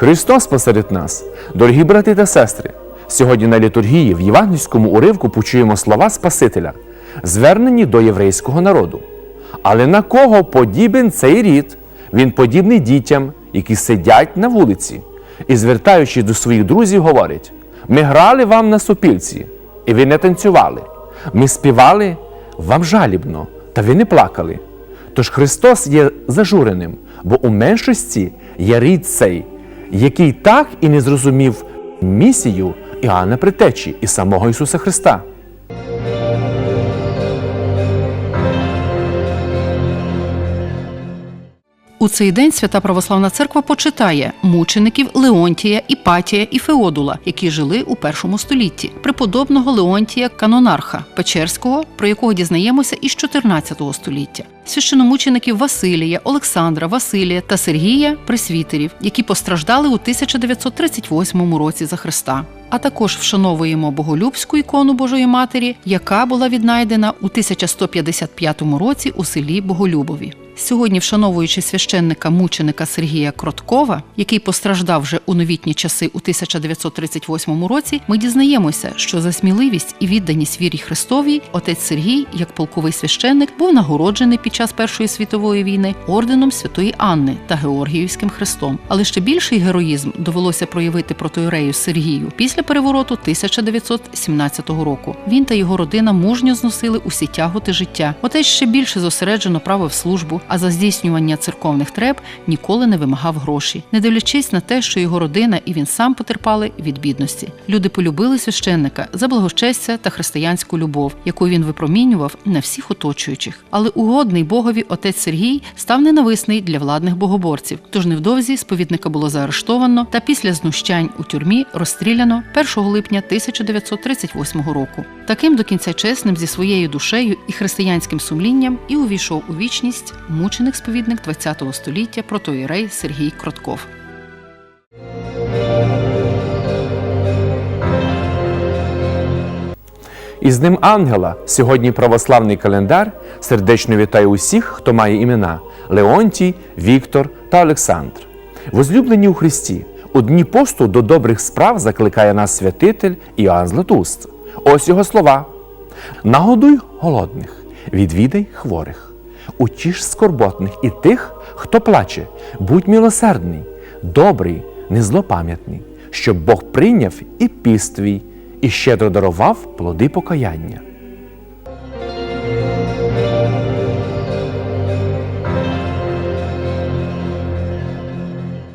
Христос посеред нас, дорогі брати та сестри. Сьогодні на літургії в євангельському уривку почуємо слова Спасителя, звернені до єврейського народу. Але на кого подібен цей рід? Він подібний дітям, які сидять на вулиці, і, звертаючись до своїх друзів, говорить: ми грали вам на сопілці, і ви не танцювали. Ми співали вам жалібно, та ви не плакали. Тож Христос є зажуреним, бо у меншості є рід цей, який так і не зрозумів місію Іоанна Притечі і самого Ісуса Христа. У цей день свята православна церква почитає мучеників Леонтія, Іпатія і Феодула, які жили у першому столітті, преподобного Леонтія Канонарха Печерського, про якого дізнаємося із 14 століття, священомучеників Василія, Олександра, Василія та Сергія Пресвітерів, які постраждали у 1938 році за Христа. А також вшановуємо боголюбську ікону Божої Матері, яка була віднайдена у 1155 році у селі Боголюбові. Сьогодні, вшановуючи священника мученика Сергія Кроткова, який постраждав вже у новітні часи у 1938 році, ми дізнаємося, що за сміливість і відданість вірі Христовій отець Сергій, як полковий священник, був нагороджений під час Першої світової війни орденом Святої Анни та Георгіївським хрестом. Але ще більший героїзм довелося проявити протоірею Сергію після перевороту 1917 року. Він та його родина мужньо зносили усі тяготи життя. Отець ще більше зосереджено правив службу, а за здійснювання церковних треб ніколи не вимагав гроші, не дивлячись на те, що його родина і він сам потерпали від бідності. Люди полюбили священника за благочестя та християнську любов, яку він випромінював на всіх оточуючих. Але угодний Богові отець Сергій став ненависний для владних богоборців. Тож невдовзі сповідника було заарештовано та після знущань у тюрмі розстріляно 1 липня 1938 року. Таким до кінця чесним зі своєю душею і християнським сумлінням і увійшов у вічність мученик-сповідник ХХ століття протоїрей Сергій Кротков. І з Днем Ангела сьогодні православний календар сердечно вітає усіх, хто має імена Леонтій, Віктор та Олександр. Возлюблені у Христі, у дні посту до добрих справ закликає нас святитель Іоанн Златуст. Ось його слова: Нагодуй голодних, відвідай хворих, утіш скорботних і тих, хто плаче, будь милосердний, добрий, незлопам'ятний, щоб Бог прийняв і піст твій, і щедро дарував плоди покаяння.